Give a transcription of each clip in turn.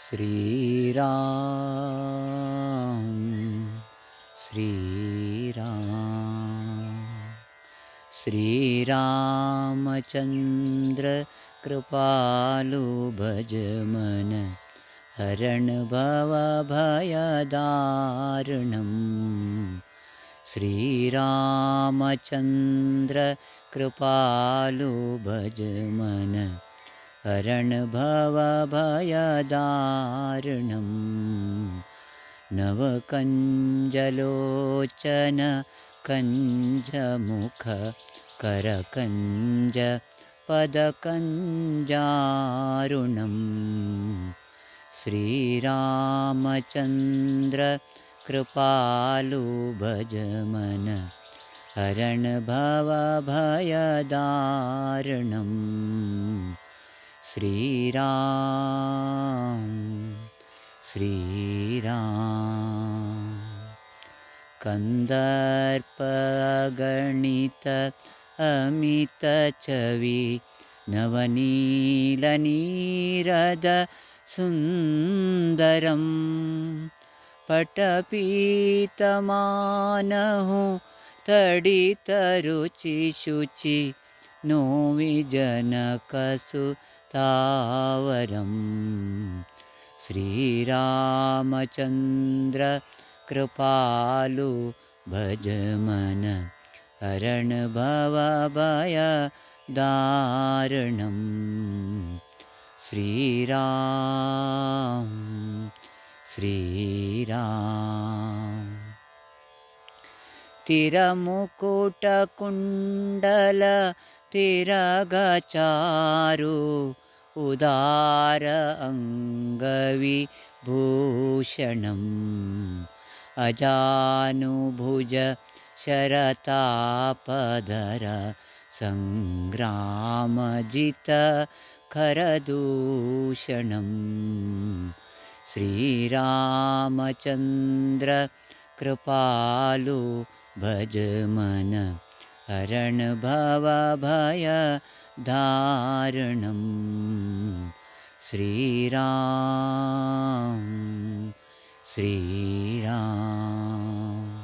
श्रीराम श्रीराम श्रीरामचन्द्र कृपालु भज मन हरण भवभयदारुणम् श्रीरामचन्द्र कृपालु भज मन हरणभवभयदारुणं नवकञ्जलोचन कञ्जमुख करकञ्ज पदकञ्जारुणम् श्रीरामचन्द्र कृपालु भजमन हरणभवभयदारुणम् श्रीराम श्रीराम। कन्दर्पगणित अमितचवि नवनीलनीरद सुन्दरं पटपीतमानहु तडितरुचिशुचि नो विजनकसु तावरं श्रीरामचन्द्र कृपालु भजमन दारुणं श्रीराम श्रीराम। तिरमुकुटकुण्डल तिरगचारु उदार अङ्गविभूषणम्। अजानुभुज शरतापधर सङ्ग्रामजितखरदूषणं श्रीरामचन्द्र कृपालु भजमन हरणभवभयदारुणं श्रीराम श्रीराम।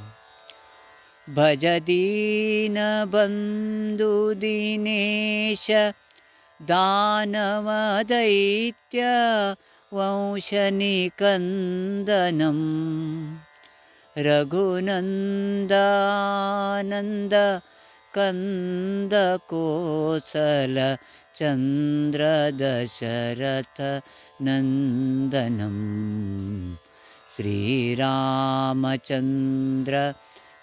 भजदीनबन्धुदिनेश दानवदैत्य वंशनिकन्दनम् रघुनन्दानन्द कन्दकोसल चन्द्रदशरथनन्दनम् श्रीरामचन्द्र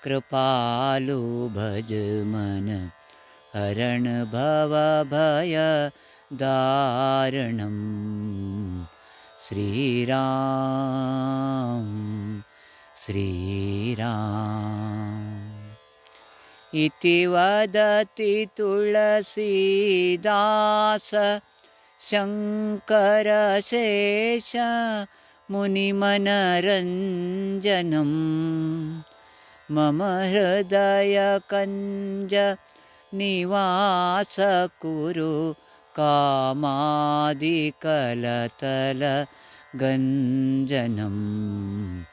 कृपालु भजमन हरणभवभयदारुणम् श्रीराम श्रीराम इति वदति तुलसीदास शङ्करशेष मुनिमनरञ्जनम्। मम हृदयकञ्ज निवास कुरु कामादिकलतलगञ्जनम्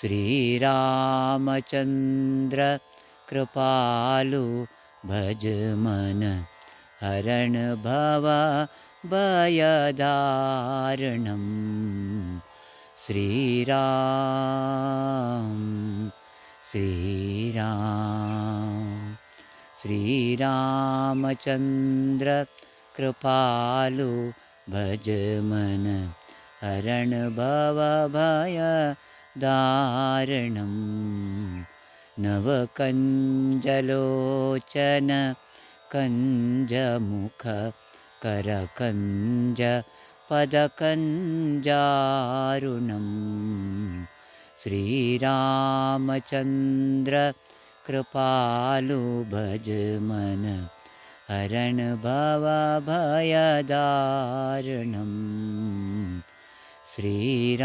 श्रीरामचन्द्र कृपालु भजमन हरणभवभयदारुणम् श्रीराम श्रीराम श्रीरामचन्द्र कृपालु भजमन हरणभवभयदारुणम् नवकञ्जलोचन कञ्जमुख करकञ्ज पदकञ्जारुणम् श्रीरामचन्द्र कृपालु भजमन हरणभवभयदारुणम् श्रीराम